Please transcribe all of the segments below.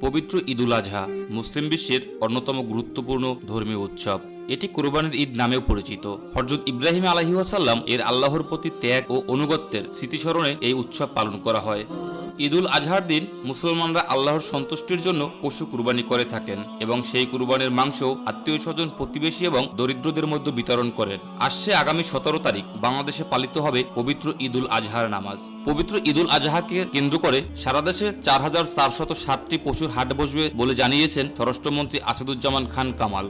পবিত্র ঈদুল আজহা মুসলিম বিশ্বের অন্যতম গুরুত্বপূর্ণ ধর্মীয় উৎসব। এটি কোরবানির ঈদ নামেও পরিচিত। হরজত ইব্রাহিম আলহি ওয়াসাল্লাম এর আল্লাহর প্রতি ত্যাগ ও অনুগত্যের স্মৃতিস্মরণে এই উৎসব পালন করা হয়। ঈদুল আজহার দিন মুসলমানরা আল্লাহর সন্তুষ্টির জন্য পশু কুরবানি করে থাকেন এবং সেই কুরবানির মাংস আত্মীয় স্বজন, প্রতিবেশী এবং দরিদ্রদের মধ্যে বিতরণ করেন। আসছে আগামী সতেরো তারিখ। বাংলাদেশে পালিত হবে পবিত্র ঈদুল আজহার নামাজ। পবিত্র ঈদুল আজহাকে কেন্দ্র করে সারা দেশে চার হাজার চারশত ষাটটি পশুর হাট বসবে বলে জানিয়েছেন স্বরাষ্ট্রমন্ত্রী আসাদুজ্জামান খান কামাল।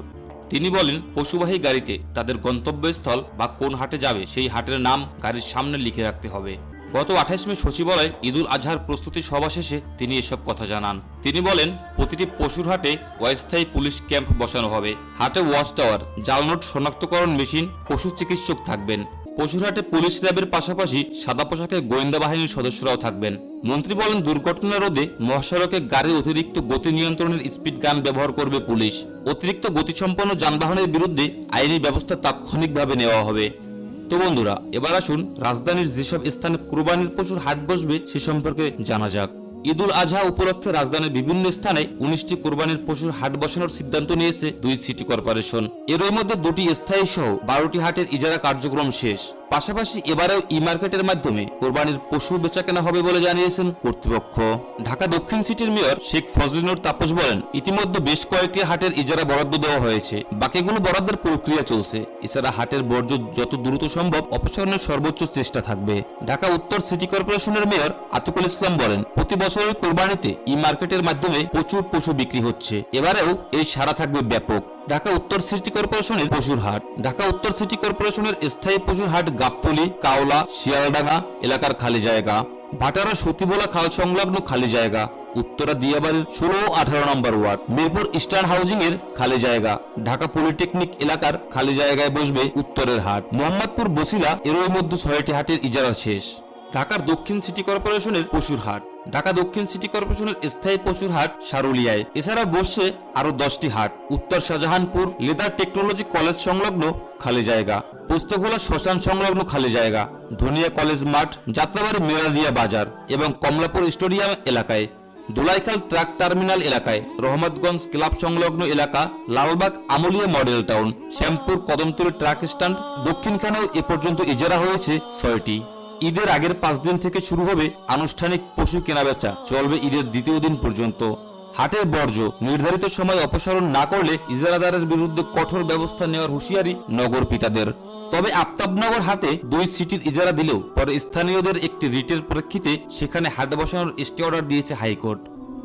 তিনি বলেন, পশুবাহী গাড়িতে তাদের গন্তব্যস্থল বা কোন হাটে যাবে সেই হাটের নাম গাড়ির সামনে লিখে রাখতে হবে। গত আঠাশ মে সচিবালয়ে ঈদুল আজহার প্রস্তুতি সভা শেষে তিনি এসব কথা জানান। তিনি বলেন, প্রতিটি পশুর হাটে অস্থায়ী পুলিশ ক্যাম্প বসানো হবে। হাটে ওয়াচ টাওয়ার জালনোট শনাক্তকরণ মেশিন, পশু চিকিৎসক থাকবেন। পশুরহাটে পুলিশ র্যাবের পাশাপাশি সাদা পোশাকে গোয়েন্দা বাহিনীর সদস্যরাও থাকবেন। মন্ত্রী বলেন, দুর্ঘটনা রোধে মহাসড়কে গাড়ির অতিরিক্ত গতি নিয়ন্ত্রণের স্পিড গান ব্যবহার করবে পুলিশ। অতিরিক্ত গতিসম্পন্ন যানবাহনের বিরুদ্ধে আইনি ব্যবস্থা তাৎক্ষণিকভাবে নেওয়া হবে। তো বন্ধুরা, এবার আসুন রাজধানীর যেসব স্থানে কুরবানির পশুর হাট বসবে সে সম্পর্কে জানা যাক। ঈদুল আজহা উপলক্ষে রাজধানীর বিভিন্ন স্থানে উনিশটি কোরবানির পশুর হাট বসানোর সিদ্ধান্ত নিয়েছে দুই সিটি কর্পোরেশন। এরই মধ্যে দুটি স্থায়ী সহ বারোটি হাটের ইজারা কার্যক্রম শেষ। পাশাপাশি এবারেও ই মার্কেটের মাধ্যমে কোরবানির পশু বেচাকেনা হবে বলে জানিয়েছেন কর্তৃপক্ষ। ঢাকা দক্ষিণ সিটির মেয়র শেখ ফজলিনুর তাপস বলেন, ইতিমধ্যে বেশ কয়েকটি হাটের ইজারা বরাদ্দ দেওয়া হয়েছে। বাকিগুলো বরাদ্দের প্রক্রিয়া চলছে। এছাড়া হাটের বর্জ্য যত দ্রুত সম্ভব অপসারণের সর্বোচ্চ চেষ্টা থাকবে। ঢাকা উত্তর সিটি কর্পোরেশনের মেয়র আতিকুল ইসলাম বলেন, প্রতি বছরের কোরবানিতে ই মার্কেটের মাধ্যমে প্রচুর পশু বিক্রি হচ্ছে। এবারেও এই সারা থাকবে ব্যাপক। ঢাকা উত্তর সিটি কর্পোরেশনের পশুর হাট ঢাকা উত্তর সিটি কর্পোরেশনের স্থায়ী পশুর হাট গাবতলি, কাওলা, শিয়ালডাঙ্গা এলাকার খালি জায়গা। ভাটারা সতীবোলা খাল সংলগ্ন খালি জায়গা। উত্তরা দিয়াবাড়ির ষোলো ও আঠারো নম্বর ওয়ার্ড। মিরপুর ইস্টার্ন হাউজিং এর খালি জায়গা। ঢাকা পলিটেকনিক এলাকার খালি জায়গায় বসবে উত্তরের হাট। মোহাম্মদপুর বসিলা এরই মধ্যে ছয়টি হাটের ইজারা শেষ। ঢাকার দক্ষিণ সিটি কর্পোরেশনের পশুর হাট ঢাকা দক্ষিণ সিটি কর্পোরেশনের স্থায়ী পশুর হাট সারুলিয়ায়। এছাড়া বসছে আরও দশটি হাট। উত্তর শাহজাহানপুর লেদার টেকনোলজি কলেজ সংলগ্ন খালি জায়গা। পোস্তগোলা শ্মশান সংলগ্ন খালি জায়গা। ধনিয়া কলেজ মাঠ, যাত্রাবাড়ি মেলাদিয়া বাজার এবং কমলাপুর স্টেডিয়াম এলাকায়। দুলাইখাল ট্রাক টার্মিনাল এলাকায়। রহমতগঞ্জ ক্লাব সংলগ্ন এলাকা, Lalbagh Amlia model town. Shyampur Kadamtali truck stand, দক্ষিণখানেও এ পর্যন্ত ইজারা হয়েছে ছয়টি। ঈদের আগের পাঁচ দিন থেকে শুরু হবে আনুষ্ঠানিক পশু কেনাবেচা। চলবে ঈদের দ্বিতীয় দিন পর্যন্ত। হাটের বর্জ্য, নির্ধারিত সময় অপসারণ না করলে ইজারাদারের বিরুদ্ধে কঠোর ব্যবস্থা নেওয়ার হুঁশিয়ারি নগর পিতাদের। তবে আফতাবনগর হাটে দুই সিটির ইজারা দিলেও পরে স্থানীয়দের একটি রিটের প্রেক্ষিতে সেখানে হাট বসানোর স্টে অর্ডার দিয়েছে হাইকোর্ট।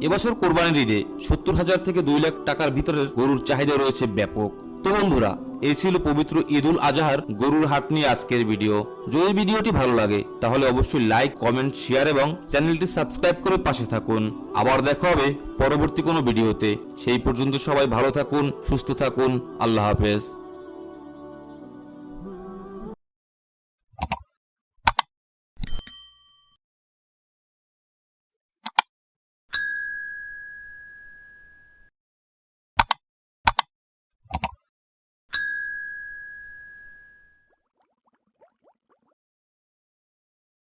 এবছর কোরবানির ঈদে সত্তর হাজার থেকে দুই লাখ টাকার ভিতরের গরুর চাহিদা রয়েছে ব্যাপক। তো বন্ধুরা এই ছিল পবিত্র ঈদুল আজহার গরুর হাট নিয়ে আজকের ভিডিও। যদি ভিডিওটি ভালো লাগে, তাহলে অবশ্যই লাইক, কমেন্ট, শেয়ার এবং চ্যানেলটি সাবস্ক্রাইব করে পাশে থাকুন। আবার দেখা হবে পরবর্তী কোনো ভিডিওতে। সেই পর্যন্ত সবাই ভালো থাকুন, সুস্থ থাকুন। আল্লাহ হাফেজ।